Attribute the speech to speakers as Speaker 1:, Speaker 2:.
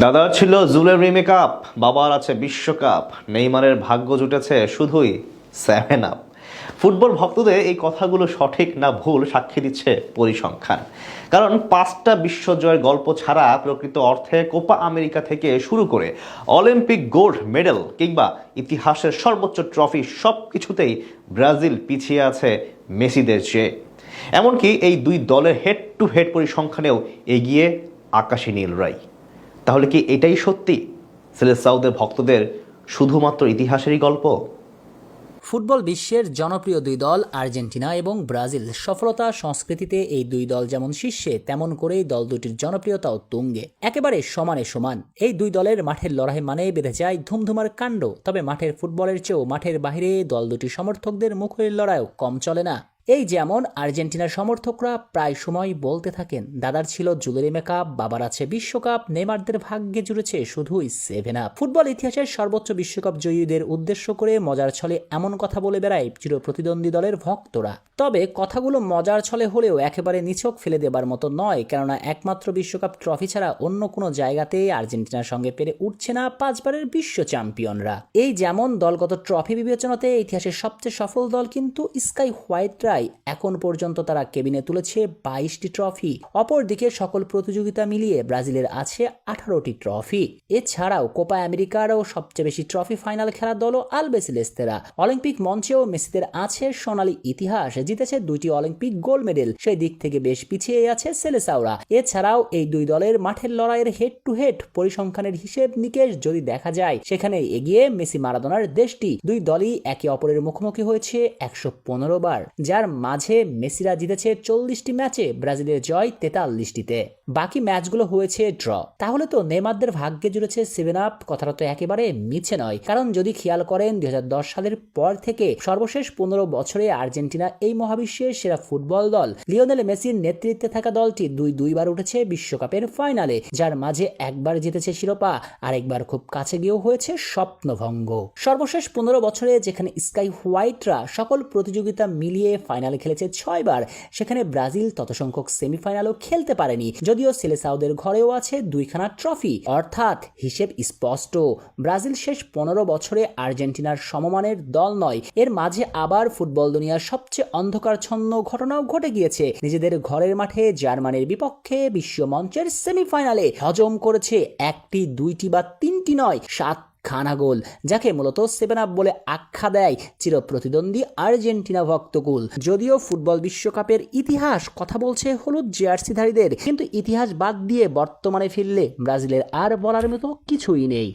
Speaker 1: দাদার ছিল জুলের রিমে কাপ, বাবার আছে বিশ্বকাপ নেইমারের ভাগ্য জুটেছে শুধুই সেভেন আপ ফুটবল ভক্তদের এই কথাগুলো সঠিক না ভুল সাক্ষী দিচ্ছে পরিসংখ্যান। কারণ পাঁচটা বিশ্বজয়ের গল্প ছাড়া প্রকৃত অর্থে কোপা আমেরিকা থেকে শুরু করে অলিম্পিক গোল্ড মেডেল কিংবা ইতিহাসের সর্বোচ্চ ট্রফি সব কিছুতেই ব্রাজিল পিছিয়ে আছে মেসিদের চেয়ে। এমনকি এই দুই দলের হেড টু হেড পরিসংখ্যানেও এগিয়ে আকাশী নীলরাই তাহলে কি এটাই সত্যি? সিলেট সাউদের ভক্তদের শুধুমাত্র ইতিহাসেরই গল্প?
Speaker 2: ফুটবল বিশ্বের জনপ্রিয় দুই দল আর্জেন্টিনা এবং ব্রাজিল সফলতা সংস্কৃতিতে এই দুই দল যেমন শীর্ষে, তেমন করেই দল দুটির জনপ্রিয়তাও তুঙ্গে। একেবারে সমানে সমান। এই দুই দলের মাঠের লড়াই মানে বেঁধে যায় ধুমধুমার কাণ্ড। তবে মাঠের ফুটবলের চেয়েও মাঠের বাইরে দল দুটি সমর্থকদের মুখের লড়াইও কম চলে না। এই যেমন আর্জেন্টিনার সমর্থকরা প্রায় সময় বলতে থাকেন, দাদার ছিল জুলেরিমে কাপ বাবার আছে বিশ্বকাপ নেমারদের ভাগ্যে জুড়েছে শুধুই সেভেন আপ ফুটবল ইতিহাসের সর্বোচ্চ বিশ্বকাপ জয়ীদের উদ্দেশ্য করে মজার ছলে এমন কথা বলে বেড়ায় চির প্রতিদ্বন্দ্বী দলের ভক্তরা। তবে কথাগুলো মজার ছলে হলেও একেবারে নিছক ফেলে দেবার মতো নয়, কেননা একমাত্র বিশ্বকাপ ট্রফি ছাড়া অন্য কোনো জায়গাতে আর্জেন্টিনার সঙ্গে পেরে উঠছে না পাঁচবারের বিশ্ব চ্যাম্পিয়নরা। এই যেমন দলগত ট্রফি বিবেচনাতে ইতিহাসের সবচেয়ে সফল দল কিন্তু স্কাই হোয়াইটরাই এখন পর্যন্ত তারা কেবিনে তুলেছে বাইশটি ট্রফি। অপরদিকে সকল প্রতিযোগিতা মিলিয়ে ব্রাজিলের আছে আঠারোটি ট্রফি। এছাড়াও কোপা আমেরিকারও সবচেয়ে বেশি ট্রফি ফাইনাল খেলার দলও আলবেসিলেস্তেরা অলিম্পিক মঞ্চেও মেসিদের আছে সোনালী ইতিহাস, জিতেছে দুইটি অলিম্পিক গোল্ড মেডেল। সেই দিক থেকে বেশ পিছিয়ে আছে সেলেসাওরা। এছাড়াও এই দুই দলের মাঠের লড়াইয়ের হেড টু হেড পরিসংখ্যানের হিসেব নিকেশ যদি দেখা যায় সেখানে এগিয়ে মেসি মারাদোনার দেশটি। দুই দলই একে অপরের মুখোমুখি হয়েছে একশো পনেরো বার, যার মাঝে মেসিরা জিতেছে চল্লিশটি ম্যাচে ব্রাজিলের জয় তেতাল্লিশটিতে। বাকি ম্যাচগুলো হয়েছে ড্র। তাহলে তো নেমারদের ভাগ্যে জুড়েছে সেভেন আপ, কথাটা তো একেবারে মিছে নয়। কারণ যদি খেয়াল করেন, দুই সালের পর থেকে সর্বশেষ পনেরো বছরে আর্জেন্টিনা এই মহাবিশ্বের সেরা ফুটবল দল। লিওনেল মেসির নেতৃত্বে থাকা দলটি দুই দুইবার উঠেছে বিশ্বকাপের ফাইনালে, যার মাঝে একবার জিতেছে শিরোপা আর একবার খুব কাছে গিয়েও হয়েছে স্বপ্নভঙ্গ। সর্বশেষ পনেরো বছরে যেখানে স্কাই হোয়াইটরা সকল প্রতিযোগিতা মিলিয়ে ফাইনালে খেলেছে ছয়বার। সেখানে ব্রাজিল তত সংখ্যক সেমিফাইনালও খেলতে পারেনি, যদিও সেলেসাউদের ঘরেও আছে দুইখানা ট্রফি। অর্থাৎ হিসেব স্পষ্ট। ব্রাজিল শেষ পনেরো বছরে আর্জেন্টিনার সমমানের দল নয়। এর মাঝে আবার ফুটবল দুনিয়ার সবচেয়ে অন্ধকারছন্ন ঘটনাও ঘটে গিয়েছে। নিজেদের ঘরের মাঠে জার্মানির বিপক্ষে বিশ্ব মঞ্চের সেমিফাইনালে হজম করেছে একটি, দুইটি বা তিনটি নয় সাত খানা গোল যাকে মূলত সেভেন আপ বলে আখ্যা দেয় চির প্রতিদ্বন্দ্বী আর্জেন্টিনা ভক্তকুল। যদিও ফুটবল বিশ্বকাপের ইতিহাস কথা বলছে হলুদ জার্সিধারীদের, কিন্তু ইতিহাস বাদ দিয়ে বর্তমানে ফিরলে ব্রাজিলের আর বলার মতো কিছুই নেই।